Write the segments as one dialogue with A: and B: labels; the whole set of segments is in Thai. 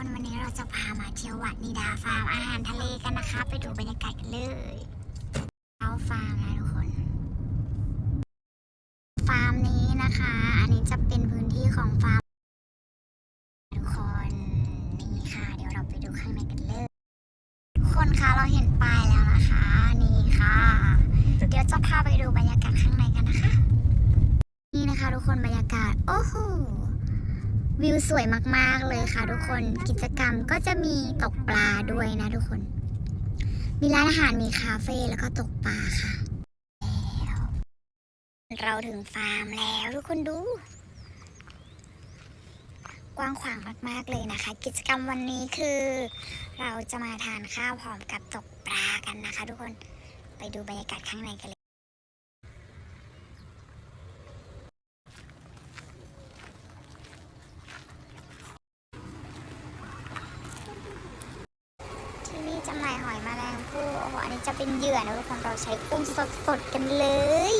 A: คนวันนี้เราจะพามาเที่ยววัดนิดาฟาร์มอาหารทะเลกันนะคะ ไปดูบรรยากาศกันเลยเอาฟาร์มนะทุกคน ฟาร์มนี้นะคะ อันนี้จะเป็นพื้นที่ของฟาร์มทุกคนนี่ค่ะ เดี๋ยวเราไปดูข้างในกันเลยทุกคนคะเราเห็นป้ายแล้วนะคะ นี่ค่ะ เดี๋ยวจะพาไปดูบรรยากาศข้างในกันนะคะ นี่นะคะ ทุกคนบรรยากาศโอ้โห วิวสวยมากๆเลยค่ะทุกคนกิจกรรมก็จะมีตกปลาด้วยนะทุกคน มีร้านอาหารมีคาเฟ่แล้วก็ตกปลาค่ะ เราถึงฟาร์มแล้วทุกคนดู กว้างขวางมากๆเลยนะคะ กิจกรรมวันนี้คือ เราจะมาทานข้าวพร้อมกับตกปลากันนะคะ ทุกคนไปดูบรรยากาศข้างในกันเลย ที่นี่จำหน่ายหอยแมลงภู่โอันนี้จะเป็นเหยื่อนะทุกคนเราใช้กุ้งสดๆกันเลย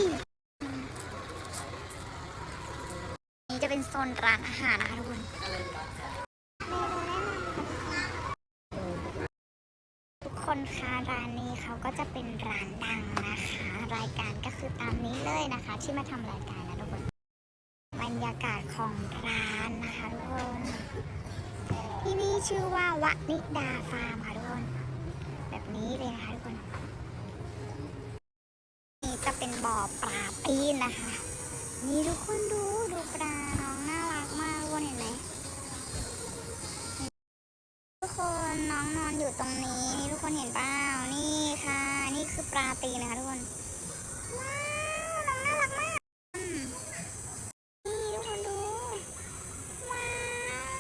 A: นี่จะเป็นโซนร้านอาหารนะคะทุกคนทุกคนคะร้านนี้เขาก็จะเป็นร้านดังนะคะ รายการก็คือตามนี้เลยนะคะ ที่มาทำรายการนะทุกคนบรรยากาศของร้านนะคะทุกคนที่นี่ชื่อว่าวนิดาฟาร์มค่ะ นี้เลยนะคะทุกคนนี่จะเป็นบ่อปลาปีนนะคะ นี่ทุกคนดูดูปลาน้องน่ารักมากทุกคนเห็นไหมทุกคนน้องนอนอยู่ตรงนี้นี่ทุกคนเห็นเปล่านี่ค่ะ นี่คือปลาตีนนะคะทุกคนว้าวน้องน่ารักมากนี่ทุกคนดูว้าว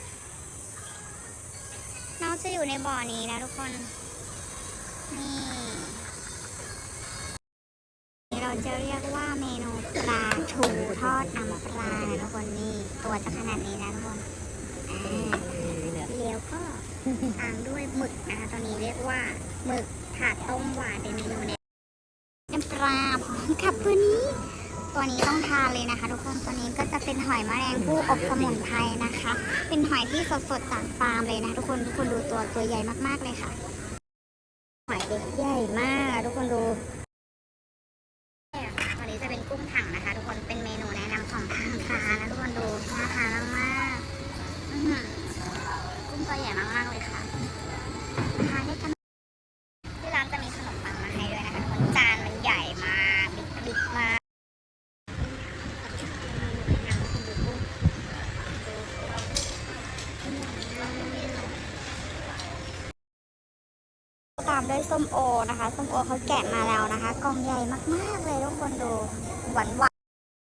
A: น้องจะอยู่ในบ่อนี้นะทุกคน นี่เราจะเรียกว่าเมนูปลาทูทอดน้ำปลานะทุกคนนี่ตัวจะขนาดนี้นะทุกคนอ่าแล้วก็ตามด้วยหมึกนะคะตัวนี้เรียกว่าหมึกถาดต้มหวานเป็นเมนูแนะน้ำปลาพร้อมกับตัวนี้ตัวนี้ต้องทานเลยนะคะ ทุกคน ตัวนี้ก็จะเป็นหอยแมลงภู่อบสมุนไพรนะคะ เป็นหอยที่สดๆจากฟาร์มเลยนะทุกคน ทุกคนดูตัวตัวใหญ่มากๆเลยค่ะ หอยเด็กใหญ่มาก ทุกคนดูวันนี้จะเป็นกุ้งถังนะคะ ทุกคน เป็นเมนูแนะนำของทางร้าน นะทุกคนดูน่าทานมากๆอื้อหือกุ้งตัวใหญ่มากๆเลยค่ะทานด้วยกันที่ร้านจะมีขนมปังมาให้ด้วยนะคะทุกคนจานมันใหญ่มากบิ๊กๆมากตามด้วยส้มโอนะคะ ส้มโอเขาแกะมาแล้วนะคะ กล่องใหญ่มากๆเลยทุกคนดูหวานหวา